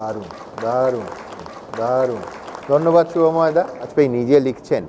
দারুণ দারুণ দারুণ। ধন্যবাদ শুভময় দা আজকে নিজে লিখছেন।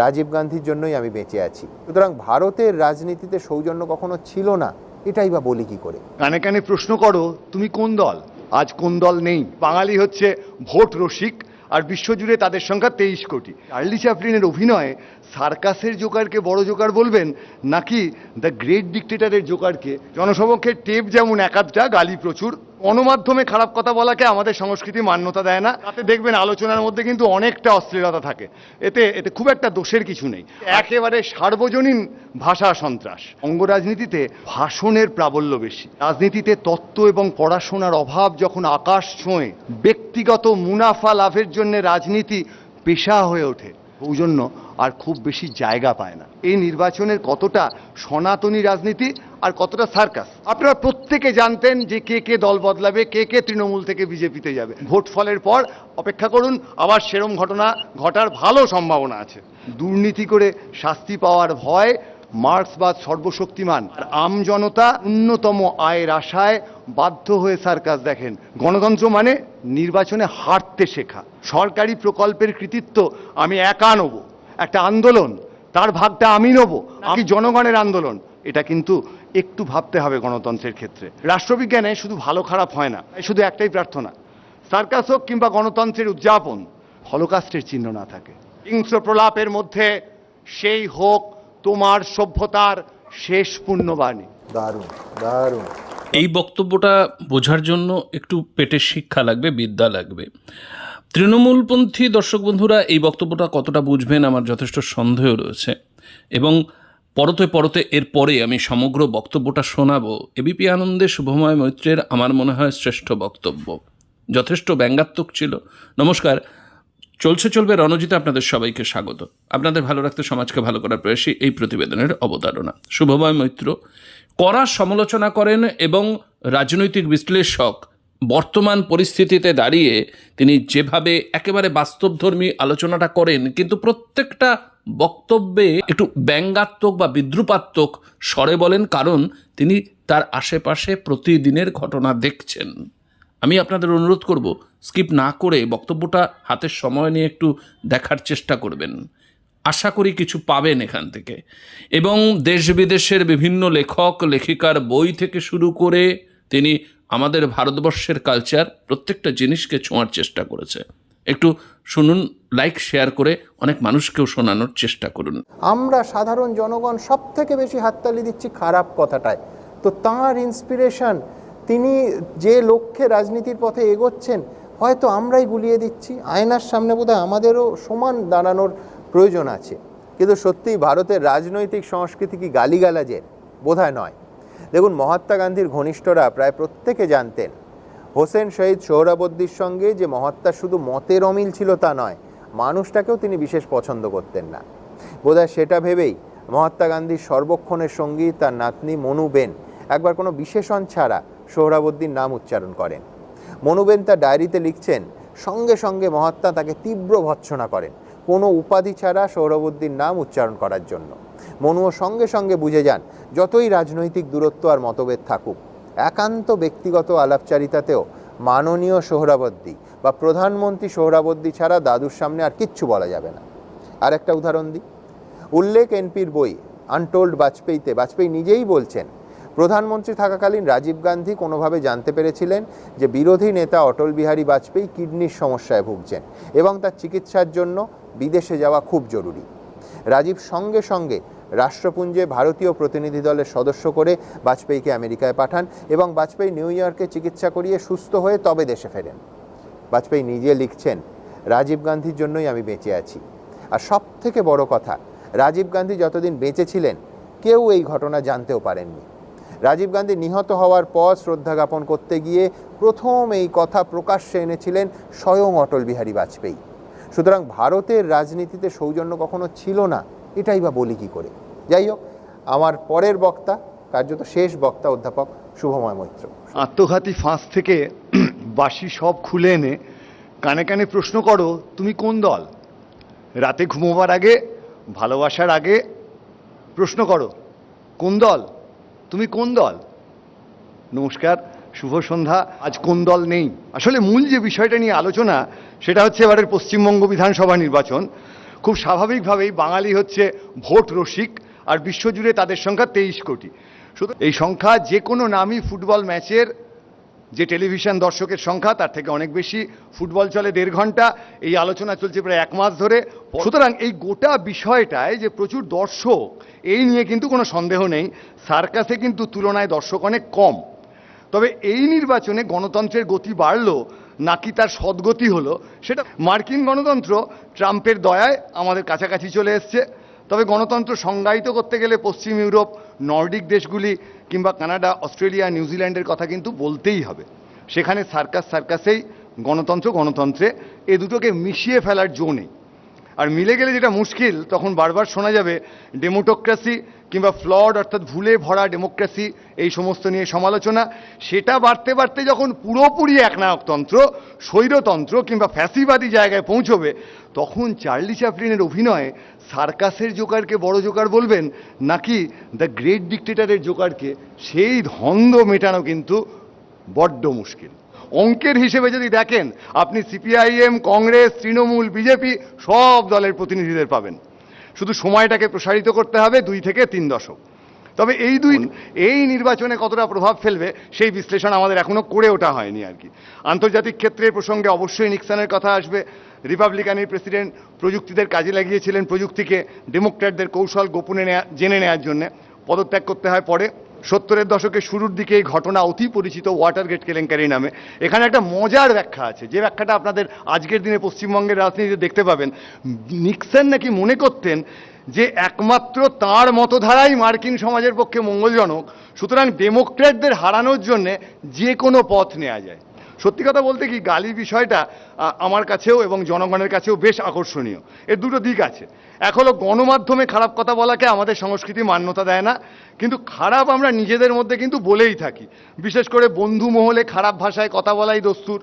রাজীব গান্ধীর জন্যই আমি বেঁচে আছি। সুতরাং ভারতের রাজনীতিতে সৌজন্য কখনো ছিল না, এটাই বা বলি কি করে? কানে কানে প্রশ্ন করো, তুমি কোন দল? আজ কোন দল নেই? বাঙালি হচ্ছে ভোট রসিক আর বিশ্বজুড়ে তাদের সংখ্যা তেইশ কোটি। চার্লি চ্যাপলিনের অভিনয়ে সার্কাসের জোকারকে বড় জোকার বলবেন, নাকি দ্য গ্রেট ডিক্টেটারের জোকারকে? জনসমক্ষে টেপ যেমন একাধটা গালি প্রচুর গণমাধ্যমে খারাপ কথা বলাকে আমাদের সংস্কৃতি মান্যতা দেয় না। তাতে দেখবেন আলোচনার মধ্যে কিন্তু অনেকটা অশ্লীলতা থাকে। এতে এতে খুব একটা দোষের কিছু নেই। একেবারে সার্বজনীন ভাষা সন্ত্রাস। অঙ্গরাজনীতিতে ভাষণের প্রাবল্য বেশি। রাজনীতিতে তত্ত্ব এবং পড়াশোনার অভাব যখন আকাশ ছোঁয়ে, ব্যক্তিগত মুনাফা লাভের জন্য রাজনীতি পেশা হয়ে ওঠে। ওই জন্য আর খুব বেশি জায়গা পায় না। এই নির্বাচনের কতটা সনাতনী রাজনীতি আর কতটা সার্কাস, আপনারা প্রত্যেকে জানতেন যে কে কে দল বদলাবে, কে কে তৃণমূল থেকে বিজেপিতে যাবে। ভোট ফলের পর অপেক্ষা করুন, আবার সেরম ঘটনা ঘটার ভালো সম্ভাবনা আছে। দুর্নীতি করে শাস্তি পাওয়ার ভয় মার্ক্সবাদ সর্বশক্তিমান। আর আম জনতা উন্নতম আয়ের আশায় বাধ্য হয়ে সার্কাস দেখেন। গণতন্ত্র মানে নির্বাচনে হারতে শেখা। সরকারি প্রকল্পের কৃতিত্ব আমি একা নেব। একটা আন্দোলন, তার ভাগটা আমি নেব। আমি জনগণের আন্দোলন। এটা কিন্তু একটু ভাবতে হবে গণতন্ত্রের ক্ষেত্রে। রাষ্ট্রবিজ্ঞানে শুধু ভালো খারাপ হয় না, শুধু একটাই প্রার্থনা। সার্কাস হোক কিংবা গণতন্ত্রের উদযাপন, হলোকাস্টের চিহ্ন না থাকে। হিংস্র প্রলাপের মধ্যে সেই হোক তোমার সভ্যতার শেষ পুণ্যবাণী। দারুণ দারুণ। এই বক্তব্যটা বোঝার জন্য একটু পেটের শিক্ষা লাগবে বিদ্যা লাগবে। তৃণমূলপন্থী দর্শক বন্ধুরা এই বক্তব্যটা কতটা বুঝবেন আমার যথেষ্ট সন্দেহ রয়েছে। এবং পরতে পরতে এর পরে আমি সমগ্র বক্তব্যটা শোনাবো। এবিপি আনন্দে শুভময় মৈত্রের আমার মনে হয় শ্রেষ্ঠ বক্তব্য। যথেষ্ট ব্যঙ্গাত্মক ছিল। নমস্কার চলছে চলবে রণজিতে আপনাদের সবাইকে স্বাগত। আপনাদের ভালো রাখতে সমাজকে ভালো করার প্রয়াসী এই প্রতিবেদনের অবতারণা। শুভময় মৈত্র, কড়া সমালোচনা করেন এবং রাজনৈতিক বিশ্লেষক বর্তমান পরিস্থিতিতে দাঁড়িয়ে তিনি যেভাবে একেবারে বাস্তবধর্মী আলোচনাটা করেন, কিন্তু প্রত্যেকটা বক্তব্যে একটু ব্যঙ্গাত্মক বা বিদ্রুপাত্মক স্বরে বলেন, কারণ তিনি তার আশেপাশে প্রতিদিনের ঘটনা দেখছেন। আমি আপনাদের অনুরোধ করব, স্কিপ না করে বক্তব্যটা হাতের সময় নিয়ে একটু দেখার চেষ্টা করবেন। আশা করি কিছু পাবেন এখান থেকে। এবং দেশ বিদেশের বিভিন্ন লেখক, লেখিকার বই থেকে শুরু করে তিনি আমাদের ভারতবর্ষের কালচার প্রত্যেকটা জিনিসকে ছোঁয়ার চেষ্টা করেছে। একটু শুনুন, লাইক, শেয়ার করে অনেক মানুষকেও শোনানোর চেষ্টা করুন। আমরা সাধারণ জনগণ সব থেকে বেশি হাততালি দিচ্ছি খারাপ কথাটায়। তো তাঁর ইন্সপিরেশন তিনি যে লক্ষ্যে রাজনীতির পথে এগোচ্ছেন, হয়তো আমরাই গুলিয়ে দিচ্ছি। আয়নার সামনে বোধহয় আমাদেরও সমান দাঁড়ানোর প্রয়োজন আছে। কিন্তু সত্যিই ভারতের রাজনৈতিক সংস্কৃতি কি গালিগালাজের? বোধহয় নয়। দেখুন, মহাত্মা গান্ধীর ঘনিষ্ঠরা প্রায় প্রত্যেকে জানতেন, হোসেন শহীদ সোহরাবর্দির সঙ্গে যে মহাত্মা শুধু মতের অমিল ছিল তা নয়, মানুষটাকেও তিনি বিশেষ পছন্দ করতেন না। বোধহয় সেটা ভেবেই মহাত্মা গান্ধীর সর্বক্ষণের সঙ্গী তার নাতনি মনুবেন একবার কোনো বিশেষণ ছাড়া সোহরাবর্দির নাম উচ্চারণ করেন। মনুবেন তার ডায়েরিতে লিখছেন, সঙ্গে সঙ্গে মহাত্মা তাকে তীব্র ভৎসনা করেন, কোনো উপাধি ছাড়া সৌরবুদ্দিন নাম উচ্চারণ করার জন্য। মনুও সঙ্গে সঙ্গে বুঝে যান, যতই রাজনৈতিক দূরত্ব আর মতভেদ থাকুক, একান্ত ব্যক্তিগত আলাপচারিতাতেও মাননীয় সোহরাবর্দী বা প্রধানমন্ত্রী সোহরাবর্দী ছাড়া দাদুর সামনে আর কিচ্ছু বলা যাবে না। আর একটা উদাহরণ দিই। উল্লেখ এনপির বই আনটোল্ড বাজপেয়ীতে, বাজপেয়ী নিজেই বলছেন প্রধানমন্ত্রী থাকাকালীন রাজীব গান্ধী কোনোভাবে জানতে পেরেছিলেন যে বিরোধী নেতা অটল বিহারী বাজপেয়ী কিডনির সমস্যায় ভুগছেন এবং তার চিকিৎসার জন্য বিদেশে যাওয়া খুব জরুরি। রাজীব সঙ্গে সঙ্গে রাষ্ট্রপুঞ্জে ভারতীয় প্রতিনিধি দলের সদস্য করে বাজপেয়ীকে আমেরিকায় পাঠান এবং বাজপেয়ী নিউ ইয়র্কে চিকিৎসা করিয়ে সুস্থ হয়ে তবে দেশে ফেরেন। বাজপেয়ী নিজে লিখছেন, রাজীব গান্ধীর জন্যই আমি বেঁচে আছি। আর সব থেকে বড় কথা, রাজীব গান্ধী যতদিন বেঁচে ছিলেন, কেউ এই ঘটনা জানতেও পারেননি। রাজীব গান্ধী নিহত হওয়ার পর শ্রদ্ধা জ্ঞাপন করতে গিয়ে প্রথম এই কথা প্রকাশ্যে এনেছিলেন স্বয়ং অটল বিহারী বাজপেয়ী। সুতরাং ভারতের রাজনীতিতে সৌজন্য কখনো ছিল না, এটাই বা বলি কি করে। যাই হোক, আমার পরের বক্তা, কার্যত শেষ বক্তা অধ্যাপক শুভময় মৈত্র। আত্মঘাতী ফাঁস থেকে বাসি সব খুলে এনে কানে কানে প্রশ্ন করো, তুমি কোন দল? রাতে ঘুমোবার আগে, ভালোবাসার আগে প্রশ্ন করো, কোন দল? তুমি কোন দল? নমস্কার, শুভ সন্ধ্যা। আজ কোন দল নেই? আসলে মূল যে বিষয়টা নিয়ে আলোচনা, সেটা হচ্ছে এবারের পশ্চিমবঙ্গ বিধানসভা নির্বাচন। খুব স্বাভাবিকভাবেই বাঙালি হচ্ছে ভোট রসিক, আর বিশ্বজুড়ে তাদের সংখ্যা তেইশ কোটি। শুধু এই সংখ্যা, যে কোনো নামই ফুটবল ম্যাচের যে টেলিভিশন দর্শকের সংখ্যা, তার থেকে অনেক বেশি। ফুটবল চলে দেড় ঘণ্টা। এই আলোচনা চলছে প্রায় এক মাস ধরে। সুতরাং এই গোটা বিষয়টায় যে প্রচুর দর্শক, এই নিয়ে কিন্তু কোনো সন্দেহ নেই। সার্কাসে কিন্তু তুলনায় দর্শক অনেক কম। তবে এই নির্বাচনে গণতন্ত্রের গতি বাড়লো, নাকি তার সদ্গতি হলো, সেটা মার্কিন গণতন্ত্র ট্রাম্পের দয়ায় আমাদের কাছাকাছি চলে এসছে। তবে গণতন্ত্র সংজ্ঞায়িত করতে গেলে পশ্চিম ইউরোপ, নর্ডিক দেশগুলি কিংবা কানাডা, অস্ট্রেলিয়া, নিউজিল্যান্ডের কথা কিন্তু বলতেই হবে। সেখানে সার্কাস সার্কাসেই গণতন্ত্র গণতন্ত্রে, এ দুটোকে মিশিয়ে ফেলার জো নেই। আর মিলে গেলে যেটা মুশকিল, তখন বারবার শোনা যাবে ডেমোটোক্রেসি কিংবা ফ্লড অর্থাৎ ভুলে ভরা ডেমোক্রেসি, এই সমস্ত নিয়ে সমালোচনা। সেটা বাড়তে বাড়তে যখন পুরোপুরি একনায়কতন্ত্র, স্বৈরতন্ত্র কিংবা ফ্যাসিবাদী জায়গায় পৌঁছবে, তখন চার্লি চ্যাপলিনের অভিনয়ে সার্কাসের জোকারকে বড় জোকার বলবেন, নাকি দ্য গ্রেট ডিক্টেটারের জোকারকে সেই ধন্দ মেটানো কিন্তু বড্ড মুশকিল। অঙ্কের হিসেবে যদি দেখেন আপনি সিপিআইএম কংগ্রেস তৃণমূল বিজেপি সব দলের প্রতিনিধিদের পাবেন। শুধু সময়টাকে প্রসারিত করতে হবে দুই থেকে তিন দশক। তবে এই দুই এই নির্বাচনে কতটা প্রভাব ফেলবে সেই বিশ্লেষণ আমাদের এখনও করে ওঠা হয়নি আর কি। আন্তর্জাতিক ক্ষেত্রের প্রসঙ্গে অবশ্যই নিক্সনের কথা আসবে। রিপাবলিকানের প্রেসিডেন্ট প্রযুক্তিদের কাজে লাগিয়েছিলেন প্রযুক্তিকে ডেমোক্র্যাটদের কৌশল গোপনে নেয়া জেনে নেওয়ার জন্য। পদত্যাগ করতে হয় পরে। সত্তরের দশকের শুরুর দিকে এই ঘটনা অতি পরিচিত ওয়াটার গেট কেলেঙ্কারি নামে। এখানে একটা মজার ব্যাখ্যা আছে। যে ব্যাখ্যাটা আপনাদের আজকের দিনে পশ্চিমবঙ্গের রাজনীতিতে দেখতে পাবেন। নিক্সন নাকি মনে করতেন যে একমাত্র তার মতধারাই মার্কিন সমাজের পক্ষে মঙ্গলজনক। সুতরাং ডেমোক্র্যাটদের হারানোর জন্যে যে কোনো পথ নেওয়া যায়। সত্যি কথা বলতে কি গালি বিষয়টা আমার কাছেও এবং জনগণের কাছেও বেশ আকর্ষণীয়। এর দুটো দিক আছে। এক হলো গণমাধ্যমে খারাপ কথা বলাকে আমাদের সংস্কৃতি মান্যতা দেয় না, কিন্তু খারাপ আমরা নিজেদের মধ্যে কিন্তু বলেই থাকি। বিশেষ করে বন্ধু মহলে খারাপ ভাষায় কথা বলাই দস্তুর।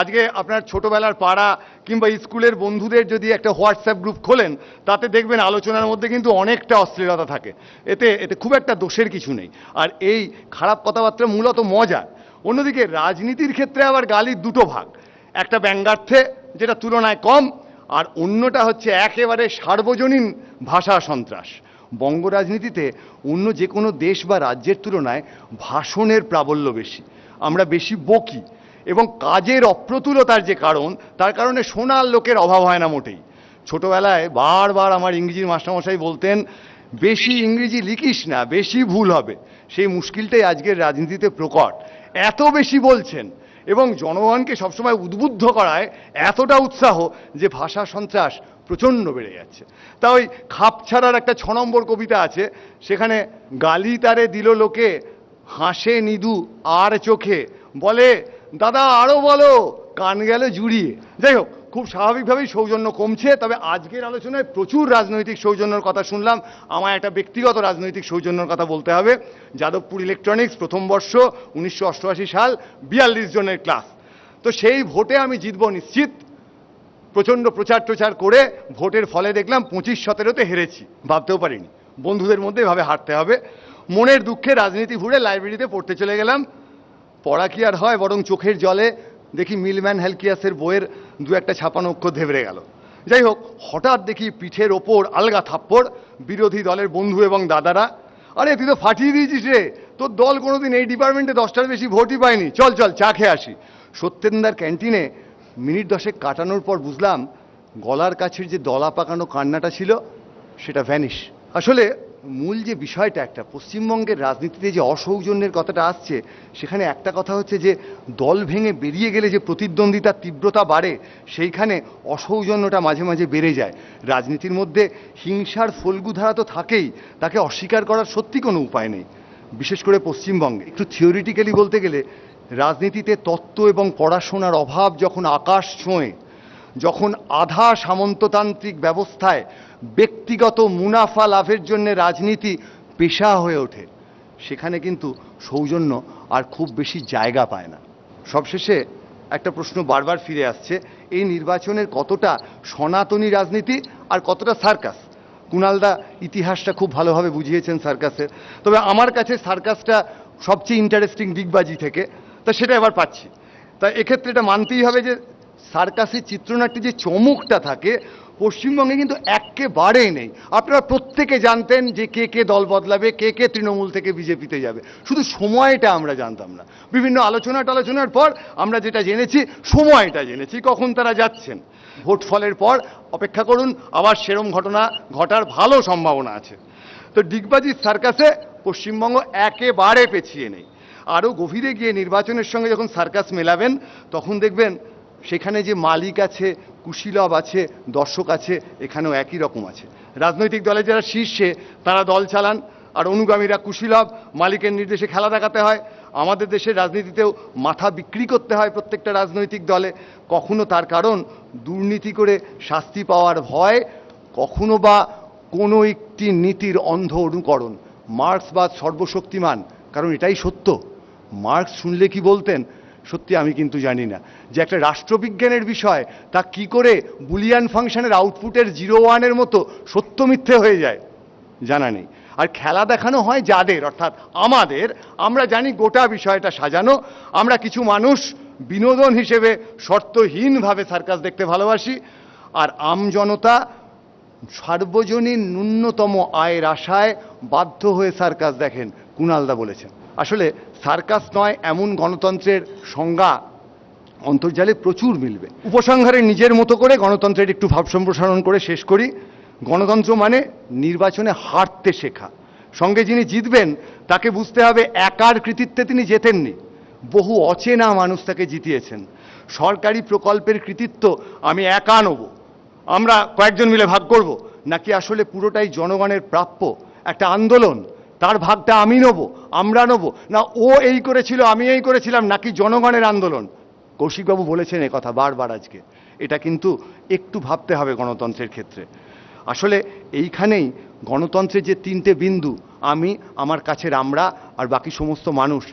আজকে আপনার ছোটবেলার পাড়া কিংবা স্কুলের বন্ধুদের যদি একটা হোয়াটসঅ্যাপ গ্রুপ খোলেন, তাতে দেখবেন আলোচনার মধ্যে কিন্তু অনেকটা অশ্লীলতা থাকে। এতে এতে খুব একটা দোষের কিছু নেই। আর এই খারাপ কথাবার্তা মূলত মজার অন্যদিকে রাজনীতির ক্ষেত্রে আবার গালির দুটো ভাগ। একটা ব্যঙ্গার্থে, যেটা তুলনায় কম, আর অন্যটা হচ্ছে একেবারে সার্বজনীন ভাষা সন্ত্রাস। বঙ্গ রাজনীতিতে অন্য যে কোনো দেশ বা রাজ্যের তুলনায় ভাষণের প্রাবল্য বেশি। আমরা বেশি বকি, এবং কাজের অপ্রতুলতার যে কারণ, তার কারণে সোনার লোকের অভাব হয় না মোটেই। ছোটবেলায় বারবার আমার ইংরেজির মাস্টারমশাই বলতেন, বেশি ইংরেজি লিখিস না, বেশি ভুল হবে। সেই মুশকিলটাই আজকের রাজনীতিতে প্রকট। এত বেশি বলছেন। এবং জনগণকে সবসময় উদ্বুদ্ধ করায় এতটা উৎসাহ যে ভাষা সন্ত্রাস প্রচণ্ড বেড়ে যাচ্ছে। তা ওই খাপ ছাড়ার একটা ছ নম্বর কবিতা আছে, সেখানে গালি তারে দিল লোকে, হাসে নিদু আর চোখে। বলে, দাদা আরও বলো, কান গেল জুড়িয়ে। যাই হোক খুব স্বাভাবিকভাবেই সৌজন্য কমছে, তবে আজকের আলোচনায় প্রচুর রাজনৈতিক সৌজন্যর কথা শুনলাম। আমার একটা ব্যক্তিগত রাজনৈতিক সৌজন্যর কথা বলতে হবে। যাদবপুর ইলেকট্রনিক্স, প্রথম বর্ষ, উনিশশো অষ্টআশি সাল, বিয়াল্লিশ জনের ক্লাস। তো সেই ভোটে আমি জিতবো নিশ্চিত। প্রচণ্ড প্রচার প্রচার করে ভোটের ফলে দেখলাম পঁচিশ সতেরোতে হেরেছি। ভাবতেও পারিনি। বন্ধুদের মধ্যে এভাবে হারতে হবে। মনের দুঃখে রাজনীতি ভুলে লাইব্রেরিতে পড়তে চলে গেলাম। পড়া কি আর হয় বরং চোখের জলে। দেখি মিলম্যান হেলকিয়াসের বইয়ের দু একটা ছাপানো অক্ষর ধেবড়ে গেল। যাই হোক, হঠাৎ দেখি পিঠের ওপর আলগা থাপ্পড়, বিরোধী দলের বন্ধু এবং দাদারা। আরে, তুই তো ফাটিয়ে দিয়েছিস রে। তোর দল কোনোদিন এই ডিপার্টমেন্টে দশটার বেশি ভোটই পায়নি। চল চল, চা খেয়ে আসি। সত্যেন্দার ক্যান্টিনে মিনিট দশেক কাটানোর পর বুঝলাম, গলার কাছের যে দলা পাকানো কান্নাটা ছিল, সেটা ভ্যানিশ আসলে মূল যে বিষয়টা একটা, পশ্চিমবঙ্গের রাজনীতিতে যে অসৌজন্যের কথাটা আসছে, সেখানে একটা কথা হচ্ছে যে, দল ভেঙে বেরিয়ে গেলে যে প্রতিদ্বন্দ্বিতার তীব্রতা বাড়ে, সেইখানে অসৌজন্যটা মাঝে মাঝে বেড়ে যায়। রাজনীতির মধ্যে হিংসার ফল্গুধারা তো থাকেই, তাকে অস্বীকার করার সত্যি কোনো উপায় নেই। বিশেষ করে পশ্চিমবঙ্গে। একটু থিওরিটিক্যালি বলতে গেলে, রাজনীতিতে তত্ত্ব এবং পড়াশোনার অভাব যখন আকাশ ছোঁয়, যখন আধা সামন্ততান্ত্রিক ব্যবস্থায় ব্যক্তিগত মুনাফা লাভের জন্য রাজনীতি পেশা হয়ে ওঠে। সেখানে কিন্তু সৌজন্য আর খুব বেশি জায়গা পায় না। সবশেষে একটা প্রশ্ন বারবার ফিরে আসছে, এই নির্বাচনের কতটা সনাতনী রাজনীতি আর কতটা সার্কাস? কুণালদা ইতিহাসটা খুব ভালোভাবে বুঝিয়েছেন সার্কাসের। তবে আমার কাছে সার্কাসটা সবচেয়ে ইন্টারেস্টিং দিগবাজি থেকে, তা সেটা এবার পাচ্ছি। তা এক্ষেত্রে এটা মানতেই হবে যে সার্কাসের চিত্রনাট্যে যে চমকটা থাকে পশ্চিমবঙ্গে কিন্তু একেবারেই নেই। আপনারা প্রত্যেকে জানতেন যে কে কে দল বদলাবে, কে কে তৃণমূল থেকে বিজেপিতে যাবে। শুধু সময়টা আমরা জানতাম না। বিভিন্ন আলোচনা টালোচনার পর আমরা যেটা জেনেছি, সময়টা জেনেছি, কখন তারা যাচ্ছেন। ভোট ফলের পর অপেক্ষা করুন, আবার সেরম ঘটনা ঘটার ভালো সম্ভাবনা আছে। তো ডিগবাজির সার্কাসে পশ্চিমবঙ্গ একেবারে পেছিয়ে নেই। আরও গভীরে গিয়ে নির্বাচনের সঙ্গে যখন সার্কাস মেলাবেন, তখন দেখবেন সেখানে যে মালিক আছে কুশীলভ আছে, দর্শক আছে, এখানেও একই রকম আছে। রাজনৈতিক দলে যারা শীর্ষে, তারা দল চালান, আর অনুগামীরা কুশীলভ, মালিকের নির্দেশে খেলা দেখাতে হয়। আমাদের দেশের রাজনীতিতেও মাথা বিক্রি করতে হয় প্রত্যেকটা রাজনৈতিক দলে। কখনো তার কারণ দুর্নীতি করে শাস্তি পাওয়ার ভয়, কখনো বা কোনো একটি নীতির অন্ধ অনুকরণ। মার্ক্সবাদ সর্বশক্তিমান, কারণ এটাই সত্য। মার্ক্স শুনলে কি বলতেন? সত্যি আমি কিন্তু জানি না। যে একটা রাষ্ট্রবিজ্ঞানের বিষয়, তা কি করে বুলিয়ান ফাংশনের আউটপুটের জিরো ওয়ানের মতো সত্য মিথ্যে হয়ে যায়? জানা নেই। আর খেলা দেখানো হয় যাদের, অর্থাৎ আমাদের, আমরা জানি গোটা বিষয়টা সাজানো। আমরা কিছু মানুষ বিনোদন হিসেবে শর্তহীনভাবে সার্কাস দেখতে ভালোবাসি। আর আমজনতা সার্বজনীন ন্যূনতম আয়ের আশায় বাধ্য হয়ে সার্কাস দেখেন, কুণালদা বলেছেন। আসলে সার্কাস নয়, এমন গণতন্ত্রের সংজ্ঞা অন্তর্জালে প্রচুর মিলবে। উপসংহারে নিজের মতো করে গণতন্ত্রের একটু ভাব সম্প্রসারণ করে শেষ করি। গণতন্ত্র মানে নির্বাচনে হারতে শেখা। সঙ্গে যিনি জিতবেন, তাকে বুঝতে হবে একার কৃতিত্বে তিনি জেতেননি। বহু অচেনা মানুষ তাকে জিতিয়েছেন। সরকারি প্রকল্পের কৃতিত্ব আমি একা নেব। আমরা কয়েকজন মিলে ভাগ করব, নাকি আসলে পুরোটাই জনগণের প্রাপ্য? একটা আন্দোলন তার ভাগটা আমি নেব, আমরা নেব। না, ও এই করেছিল, আমি এই করেছিলাম, নাকি জনগণের আন্দোলন? কৌশিকবাবু বলেছেন কথা বারবার আজকে। এটা কিন্তু একটু ভাবতে হবে গণতন্ত্রের ক্ষেত্রে। আসলে এইখানেই গণতন্ত্রের যে তিনটে বিন্দু, আমি, আমার কাছের আমরা আর বাকি সমস্ত মানুষ,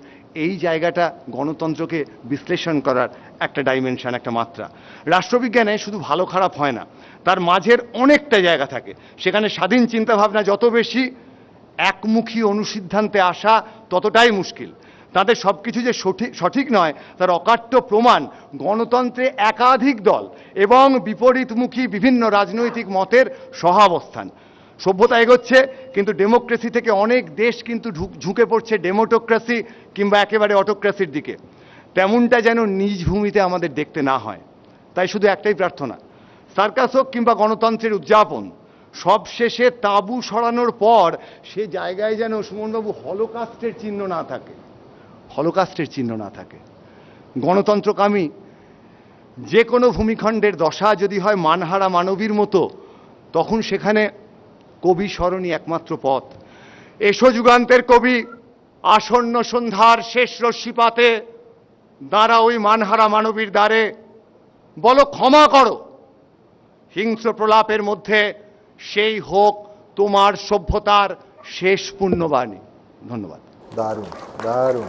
এই জায়গাটা গণতন্ত্রকে বিশ্লেষণ করার একটা ডাইমেনশন একটা মাত্রা। রাষ্ট্রবিজ্ঞানে শুধু ভালো খারাপ হয় না, তার মাঝের অনেকটা জায়গা থাকে। সেখানে স্বাধীন চিন্তাভাবনা যত বেশি একমুখী অনুসিদ্ধান্তে আসা ততটাই মুশকিল। তাদের সব কিছু যে সঠিক সঠিক নয়, তার অকাট্য প্রমাণ গণতন্ত্রে একাধিক দল এবং বিপরীতমুখী বিভিন্ন রাজনৈতিক মতের সহাবস্থান। সভ্যতা এগোচ্ছে, কিন্তু ডেমোক্রেসি থেকে অনেক দেশ কিন্তু ঝুঁকে পড়ছে ডেমোটোক্রেসি কিংবা একেবারে অটোক্রেসির দিকে। তেমনটা যেন নিজ ভূমিতে আমাদের দেখতে না হয়। তাই শুধু একটাই প্রার্থনা, সার্কাস হোক কিংবা গণতন্ত্রের উদযাপন সবশেষে তাঁবু সরানোর পর সে জায়গায় যেন সুমনবাবু হলোকাস্টের চিহ্ন না থাকে, হলোকাস্টের চিহ্ন না থাকে। গণতন্ত্রকামী, যে কোনো ভূমিখণ্ডের দশা যদি হয় মানহারা মানবীর মতো, তখন সেখানে কবি স্মরণই একমাত্র পথ। এসো যুগান্তের কবি, আসন্ন সন্ধ্যার শেষ রশ্মিপাতে দাঁড়া ওই মানহারা মানবীর দ্বারে। বলো, ক্ষমা করো। হিংস্র প্রলাপের মধ্যে সেই হোক তোমার সভ্যতার শেষ পুণ্যবাণী। ধন্যবাদ। দারুণ দারুণ।